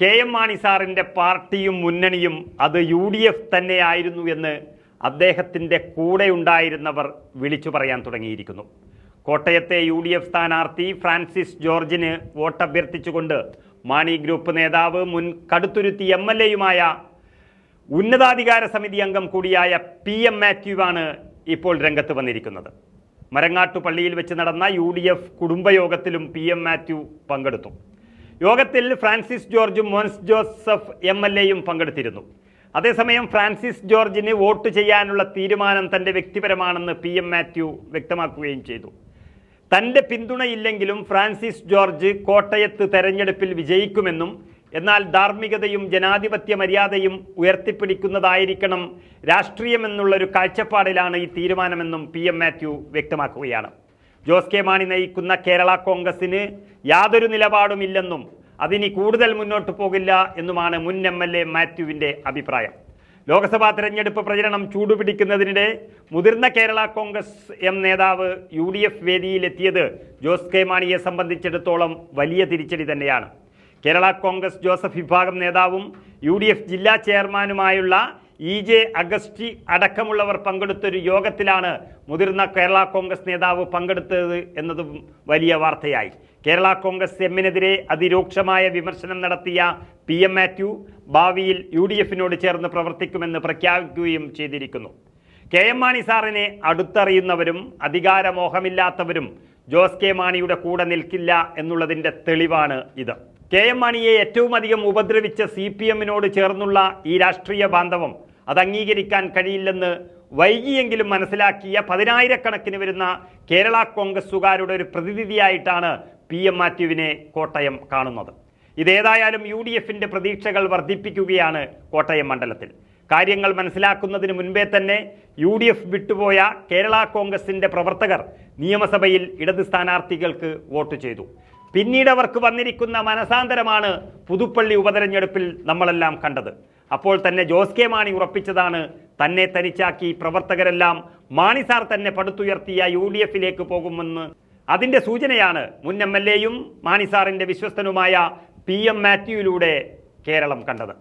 K M Mani സാറിന്റെ പാർട്ടിയും മുന്നണിയും അത് യു ഡി എഫ് തന്നെയായിരുന്നു എന്ന് അദ്ദേഹത്തിന്റെ കൂടെ ഉണ്ടായിരുന്നവർ വിളിച്ചു പറയാൻ തുടങ്ങിയിരിക്കുന്നു. കോട്ടയത്തെ യു ഡി എഫ് സ്ഥാനാർത്ഥി ഫ്രാൻസിസ് ജോർജിന് വോട്ടഭ്യർത്ഥിച്ചുകൊണ്ട് മാണി ഗ്രൂപ്പ് നേതാവ് മുൻ കടുത്തുരുത്തി എം എൽ എയുമായ ഉന്നതാധികാര സമിതി അംഗം കൂടിയായ പി എം മാത്യുവാണ് ഇപ്പോൾ രംഗത്ത് വന്നിരിക്കുന്നത്. മരങ്ങാട്ടു പള്ളിയിൽ വെച്ച് നടന്ന യു ഡി എഫ് കുടുംബയോഗത്തിലും പി എം മാത്യു പങ്കെടുത്തു. യോഗത്തിൽ ഫ്രാൻസിസ് ജോർജും മോൻസ് ജോസഫ് എം എൽ എയും പങ്കെടുത്തിരുന്നു. അതേസമയം ഫ്രാൻസിസ് ജോർജിന് വോട്ട് ചെയ്യാനുള്ള തീരുമാനം തന്റെ വ്യക്തിപരമാണെന്ന് പി എം മാത്യു വ്യക്തമാക്കുകയും ചെയ്തു. തന്റെ പിന്തുണയില്ലെങ്കിലും ഫ്രാൻസിസ് ജോർജ് കോട്ടയത്ത് തെരഞ്ഞെടുപ്പിൽ വിജയിക്കുമെന്നും എന്നാൽ ധാർമ്മികതയും ജനാധിപത്യ മര്യാദയും ഉയർത്തിപ്പിടിക്കുന്നതായിരിക്കണം രാഷ്ട്രീയമെന്നുള്ളൊരു കാഴ്ചപ്പാടിലാണ് ഈ തീരുമാനമെന്നും പി എം മാത്യു വ്യക്തമാക്കുകയാണ്. ജോസ് കെ മാണി നയിക്കുന്ന കേരള കോൺഗ്രസിന് യാതൊരു നിലപാടുമില്ലെന്നും അതിനി കൂടുതൽ മുന്നോട്ട് പോകില്ല എന്നുമാണ് മുൻ എം എൽ എ മാത്യുവിന്റെ അഭിപ്രായം. ലോക്സഭാ തെരഞ്ഞെടുപ്പ് പ്രചരണം ചൂടുപിടിക്കുന്നതിനിടെ മുതിർന്ന കേരള കോൺഗ്രസ് എം നേതാവ് യു ഡി എഫ് വേദിയിലെത്തിയത് ജോസ് കെ മാണിയെ സംബന്ധിച്ചിടത്തോളം വലിയ തിരിച്ചടി തന്നെയാണ്. കേരള കോൺഗ്രസ് ജോസഫ് വിഭാഗം നേതാവും യു ജില്ലാ ചെയർമാനുമായുള്ള ഇ ജെ അഗസ്റ്റി അടക്കമുള്ളവർ പങ്കെടുത്തൊരു യോഗത്തിലാണ് മുതിർന്ന കേരള കോൺഗ്രസ് നേതാവ് പങ്കെടുത്തത് എന്നതും വലിയ വാർത്തയായി. കേരള കോൺഗ്രസ് എമ്മിനെതിരെ അതിരൂക്ഷമായ വിമർശനം നടത്തിയ പി എം മാത്യു ഭാവിയിൽ യു ഡി എഫിനോട് ചേർന്ന് പ്രവർത്തിക്കുമെന്ന് പ്രഖ്യാപിക്കുകയും ചെയ്തിരിക്കുന്നു. കെ എം മാണി സാറിനെ അടുത്തറിയുന്നവരും അധികാരമോഹമില്ലാത്തവരും ജോസ് കെ മാണിയുടെ കൂടെ നിൽക്കില്ല എന്നുള്ളതിന്റെ തെളിവാണ് ഇത്. കെ എം മാണിയെ ഏറ്റവും അധികം ഉപദ്രവിച്ച സി പി എമ്മിനോട് ചേർന്നുള്ള ഈ രാഷ്ട്രീയ ബാന്ധവം അത് അംഗീകരിക്കാൻ കഴിയില്ലെന്ന് വൈകിയെങ്കിലും മനസ്സിലാക്കിയ പതിനായിരക്കണക്കിന് വരുന്ന കേരള കോൺഗ്രസുകാരുടെ ഒരു പ്രതിനിധിയായിട്ടാണ് പി എം മാത്യുവിനെ കോട്ടയം കാണുന്നത്. ഇതേതായാലും യു ഡി എഫിന്റെ പ്രതീക്ഷകൾ വർദ്ധിപ്പിക്കുകയാണ് കോട്ടയം മണ്ഡലത്തിൽ. കാര്യങ്ങൾ മനസ്സിലാക്കുന്നതിന് മുൻപേ തന്നെ യു ഡി എഫ് വിട്ടുപോയ കേരള കോൺഗ്രസിന്റെ പ്രവർത്തകർ നിയമസഭയിൽ ഇടത് സ്ഥാനാർത്ഥികൾക്ക് വോട്ട് ചെയ്തു. പിന്നീട് അവർക്ക് വന്നിരിക്കുന്ന മനസാന്തരമാണ് പുതുപ്പള്ളി ഉപതെരഞ്ഞെടുപ്പിൽ നമ്മളെല്ലാം കണ്ടത്. അപ്പോൾ തന്നെ ജോസ് കെ മാണി ഉറപ്പിച്ചതാണ്. തന്നെ തനിച്ചാക്കി പ്രവർത്തകരെല്ലാം മാണി സാർ തന്നെ പടുത്തുയർത്തിയ യു ഡി എഫിലേക്ക് പോകുമെന്ന്. അതിന്റെ സൂചനയാണ് മുൻ എം എൽ എയും മാണി സാറിന്റെ വിശ്വസ്തനുമായ പി എം മാത്യുവിലൂടെ കേരളം കണ്ടത്.